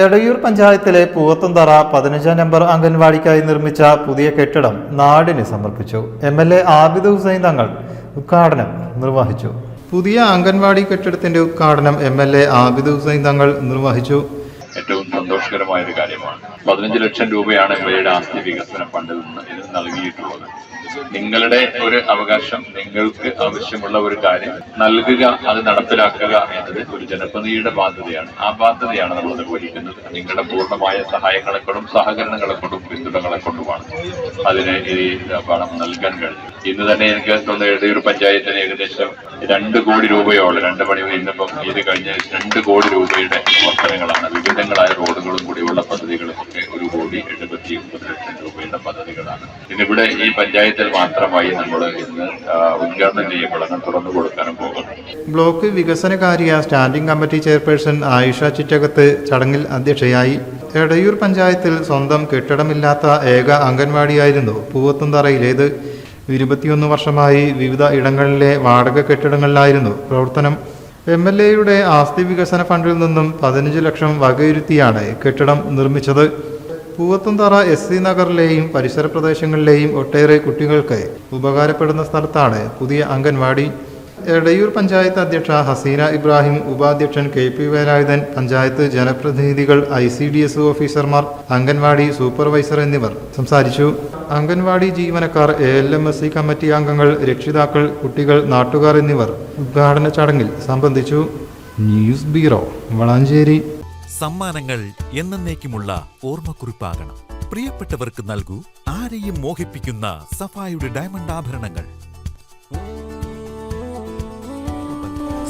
എടയൂർ പഞ്ചായത്തിലെ പൂവത്തുംതറ പതിനഞ്ചാം നമ്പർ അംഗൻവാടിക്കായി നിർമ്മിച്ച പുതിയ കെട്ടിടം നാടിന് സമർപ്പിച്ചു. M L A Abid Hussain Thangal ഉദ്ഘാടനം നിർവഹിച്ചു. പുതിയ അംഗൻവാടി കെട്ടിടത്തിന്റെ ഉദ്ഘാടനം M L A Abid Hussain Thangal നിർവഹിച്ചു. ഏറ്റവും സന്തോഷകരമായ ഒരു കാര്യമാണ്. പതിനഞ്ച് ലക്ഷം രൂപയാണ് ഇവയുടെ ആസ്തി വികസന ഫണ്ടിൽ നിന്ന് ഇത് നൽകിയിട്ടുള്ളത്. നിങ്ങളുടെ ഒരു അവകാശം നിങ്ങൾക്ക് ആവശ്യമുള്ള ഒരു കാര്യം നൽകുക അത് നടപ്പിലാക്കുക എന്നത് ഒരു ജനപ്രതിനിധിയുടെ ബാധ്യതയാണ്. ആ ബാധ്യതയാണ് നമ്മൾ നിർവഹിക്കുന്നത്. നിങ്ങളുടെ പൂർണമായ സഹായങ്ങളെ കൊണ്ടും സഹകരണങ്ങളെ കൊണ്ടും പിന്തുണകളെ കൊണ്ടുമാണ് അതിന് ഈ പണം നൽകാൻ കഴിഞ്ഞു ഇന്ന് തന്നെ എനിക്ക് തോന്നുന്നു എടയൂർ പഞ്ചായത്തിന് ഏകദേശം രണ്ട് കോടി രൂപയോളം രണ്ട് മണി ഇന്നിപ്പം ഇത് കഴിഞ്ഞ രണ്ട് കോടി രൂപയുടെ പ്രവർത്തനങ്ങളാണ് വിവിധങ്ങളായ റോഡുകളും കൂടിയുള്ള പദ്ധതികളും ഒക്കെ ഒരു കോടി എഴുപത്തി ഒമ്പത് ലക്ഷം രൂപയുടെ പദ്ധതികളാണ്. ഇന്നിവിടെ ഈ പഞ്ചായത്തിൽ മാത്രമായി നമ്മൾ ഇന്ന് ഉദ്ഘാടനം ചെയ്യപ്പെടാനും തുറന്നു കൊടുക്കാനും പോകുന്നു. ബ്ലോക്ക് വികസനകാര്യ standing committee chairperson Ayisha Chittakath ചടങ്ങിൽ അധ്യക്ഷയായി. എടയൂർ പഞ്ചായത്തിൽ സ്വന്തം കെട്ടിടമില്ലാത്ത ഏക അംഗൻവാടിയായിരുന്നു പൂവത്തുംതറയിലേത്. ഇരുപത്തിയൊന്ന് വർഷമായി വിവിധ ഇടങ്ങളിലെ വാടക കെട്ടിടങ്ങളിലായിരുന്നു പ്രവർത്തനം. എം എൽ എയുടെ ആസ്തി വികസന ഫണ്ടിൽ നിന്നും പതിനഞ്ച് ലക്ഷം വകയിരുത്തിയാണ് കെട്ടിടം നിർമ്മിച്ചത്. പൂവത്തുംതറ എസ് സി നഗറിലെയും പരിസര പ്രദേശങ്ങളിലെയും ഒട്ടേറെ കുട്ടികൾക്ക് ഉപകാരപ്പെടുന്ന സ്ഥലത്താണ് പുതിയ അംഗൻവാടി. എടയൂർ പഞ്ചായത്ത് അധ്യക്ഷ ഹസീന ഇബ്രാഹിം ഉപാധ്യക്ഷൻ കെ പി വേലായുധൻ പഞ്ചായത്ത് ജനപ്രതിനിധികൾ ഐ സി ഡി എസ് ഓഫീസർമാർ അംഗൻവാടി സൂപ്പർവൈസർ എന്നിവർ സംസാരിച്ചു. അംഗൻവാടി ജീവനക്കാർ A L M S C committee അംഗങ്ങൾ രക്ഷിതാക്കൾ കുട്ടികൾ നാട്ടുകാർ എന്നിവർ ഉദ്ഘാടന ചടങ്ങിൽ സംബന്ധിച്ചു. News bureau Valanchery. സമ്മാനങ്ങൾ എന്നേക്കുമുള്ള ഓർമ്മക്കുറിപ്പാകണം. പ്രിയപ്പെട്ടവർക്ക് നൽകൂ ആരെയും മോഹിപ്പിക്കുന്ന സഫായുടെ ഡയമണ്ട് ആഭരണങ്ങൾ.